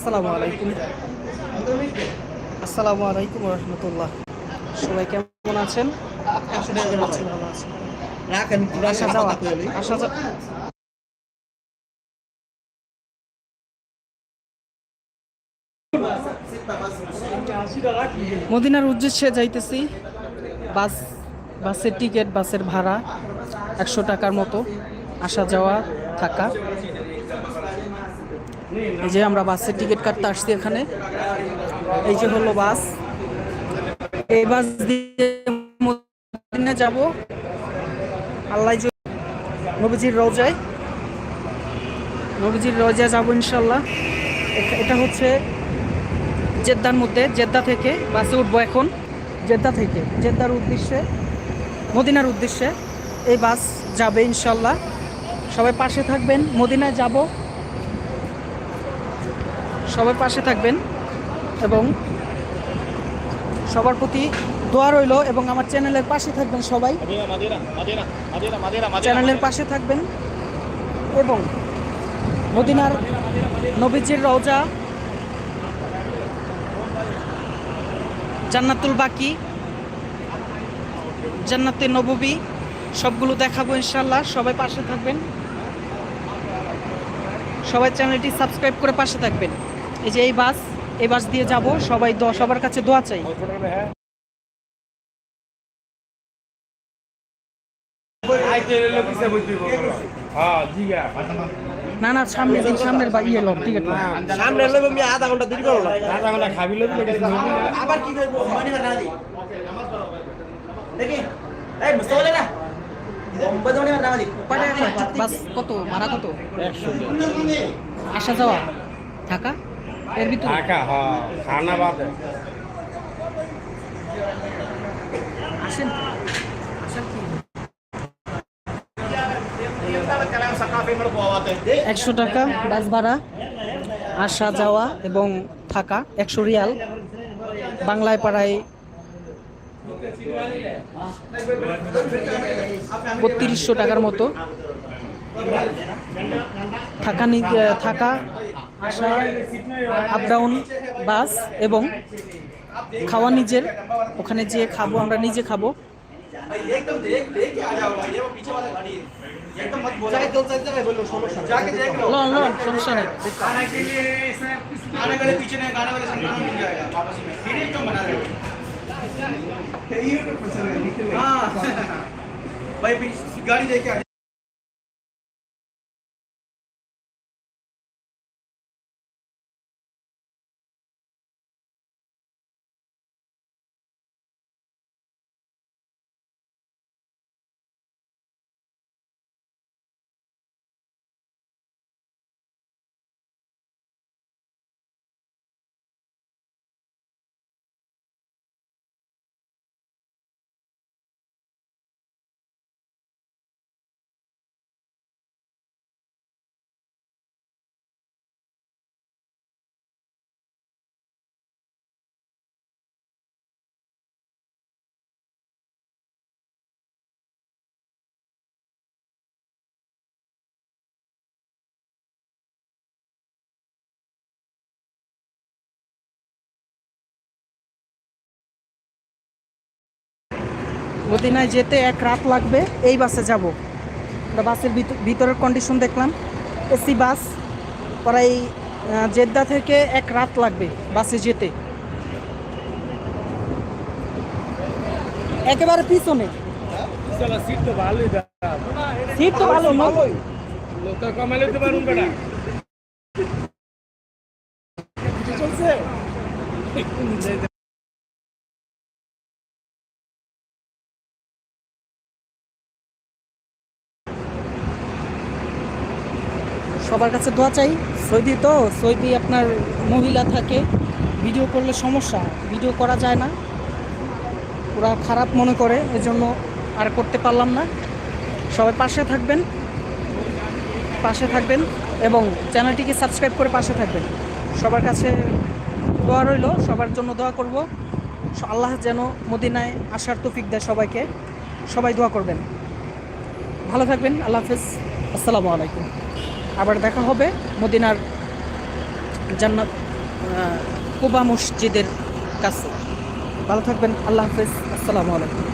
আসসালামু আলাইকুম। আসসালামু আলাইকুম রহমতুল্লাহ। সবাই কেমন আছেন। রাখেন আসা যাওয়া। মদিনার উদ্দেশ্যে যাইতেছি। বাস, বাসের টিকিট, বাসের ভাড়া একশো টাকার মতো। আসা যাওয়া থাকা। এই যে আমরা বাসের টিকিট কাটতে আসছি এখানে। এই যে হলো বাস। এই বাস দিয়ে যাব। আল্লাহ নবীজির রোজায় নবীজির রোজায় যাব ইনশাল্লাহ এটা হচ্ছে জেদ্দার মধ্যে, জেদ্দা থেকে বাসে উঠবো এখন। জেদ্দা থেকে, জেদ্দার উদ্দেশ্যে, মদিনার উদ্দেশ্যে এই বাস যাবে ইনশাল্লাহ সবাই পাশে থাকবেন। মদিনায় যাব। সবাই পাশে থাকবেন এবং সবার প্রতি দোয়া রইল এবং আমার চ্যানেলের পাশে থাকবেন সবাই। চ্যানেলের পাশে থাকবেন এবং মদিনার নবীজির রওজা, জান্নাতুল বাকি, জান্নাতে নববী, সবগুলো দেখাবো ইনশাল্লাহ সবাই পাশে থাকবেন। সবাই চ্যানেলটি সাবস্ক্রাইব করে পাশে থাকবেন। এই যে এই বাস এই বাস দিয়ে যাব সবাই সবার কাছে দোয়া চাই হ্যাঁ না না সামনে দিন সামনের বা ইয়ে লোক টিকিট সামনে লইব আমি আধা ঘণ্টা দেরি করো আধা ঘণ্টা খাবি লোক আবার কি করব মানে না দেখি এই মুস্তফা না মানে? বাস কত ভাড়া কত আসা যাওয়া ঢাকা এর ভিতরে? ঢাকা হ্যাঁ আসেন। একশো টাকা বাস ভাড়া আসা যাওয়া এবং থাকা একশো রিয়াল। বাংলায় পাড়ায় বত্রিশশো টাকার মতো। থাকা থাকা আপ ডাউন বাস এবং খাওয়া নিজের ওখানে যেয়ে খাবো আমরা নিজে খাবো एकदम देख देख के आ जाओ भाई ये মদিনায় যেতে এক রাত লাগবে এই বাসে যাব। আমরা বাসের ভিত- ভিতরের কন্ডিশন দেখলাম। এসি বাস প্রায় জেদ্দা থেকে এক রাত লাগবে বাসে যেতে। একেবারে পিছনে। সিট তো ভালোই সিট তো ভালো নয় লোক কমালে তো পারুন বেটা সবার কাছে দোয়া চাই। সৌদি তো, সৌদি আপনার মহিলা থাকে ভিডিও করলে সমস্যা ভিডিও করা যায় না। ওরা খারাপ মনে করে, এজন্য আর করতে পারলাম না। সবাই পাশে থাকবেন পাশে থাকবেন এবং চ্যানেলটিকে সাবস্ক্রাইব করে পাশে থাকবেন। সবার কাছে দোয়া রইল, সবার জন্য দোয়া করব। আল্লাহ যেন মদিনায় আসার তৌফিক দেয় সবাইকে। সবাই দোয়া করবেন। ভালো থাকবেন, আল্লাহ হাফেজ। আসসালামু আলাইকুম। আবার দেখা হবে মদিনার জান্নাত কুবা মসজিদের কাছে। ভালো থাকবেন আল্লাহ হাফেজ আসসালামু আলাইকুম।